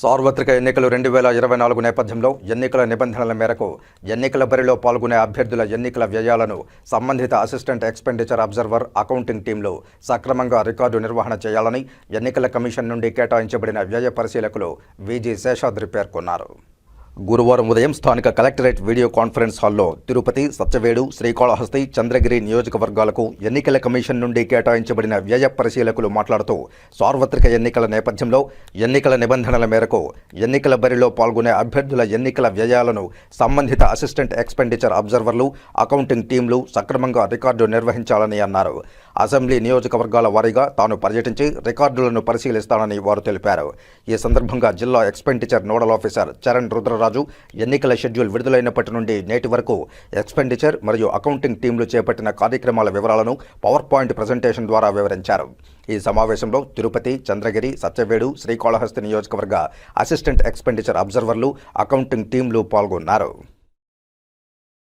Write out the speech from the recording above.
సార్వత్రిక ఎన్నికలు రెండు వేల ఇరవై నాలుగు నేపథ్యంలో ఎన్నికల నిబంధనల మేరకు ఎన్నికల బరిలో పాల్గొనే అభ్యర్థుల ఎన్నికల వ్యయాలను సంబంధిత అసిస్టెంట్ ఎక్స్పెండిచర్ అబ్జర్వర్ అకౌంటింగ్ టీంలు సక్రమంగా రికార్డు నిర్వహణ చేయాలని ఎన్నికల కమిషన్ నుండి కేటాయించబడిన వ్యయ పరిశీలకులు విజి శేషాద్రి పేర్కొన్నారు. గురువారం ఉదయం స్థానిక కలెక్టరేట్ వీడియో కాన్ఫరెన్స్ హాల్లో తిరుపతి సత్యవేడు శ్రీకాళహస్తి చంద్రగిరి నియోజకవర్గాలకు ఎన్నికల కమిషన్ నుండి కేటాయించబడిన వ్యయ పరిశీలకులు మాట్లాడుతూ సార్వత్రిక ఎన్నికల నేపథ్యంలో ఎన్నికల నిబంధనల మేరకు ఎన్నికల బరిలో పాల్గొనే అభ్యర్థుల ఎన్నికల వ్యయాలను సంబంధిత అసిస్టెంట్ ఎక్స్పెండిచర్ అబ్జర్వర్లు అకౌంటింగ్ టీంలు సక్రమంగా రికార్డు నిర్వహించాలని అన్నారు. అసెంబ్లీ నియోజకవర్గాల వారీగా తాను పర్యటించి రికార్డులను పరిశీలిస్తానని వారు తెలిపారు. ఈ సందర్భంగా జిల్లా expenditure nodal officer Charan Raju ఎన్నికల షెడ్యూల్ విడుదలైనప్పటి నుండి నేటి వరకు ఎక్స్పెండిచర్ మరియు అకౌంటింగ్ టీంలు చేపట్టిన కార్యక్రమాల వివరాలను పవర్ పాయింట్ ప్రజెంటేషన్ ద్వారా వివరించారు. ఈ సమావేశంలో తిరుపతి చంద్రగిరి సత్యవేడు శ్రీకాళహస్తి నియోజకవర్గ అసిస్టెంట్ ఎక్స్పెండిచర్ అబ్జర్వర్లు అకౌంటింగ్ టీంలు పాల్గొన్నారు.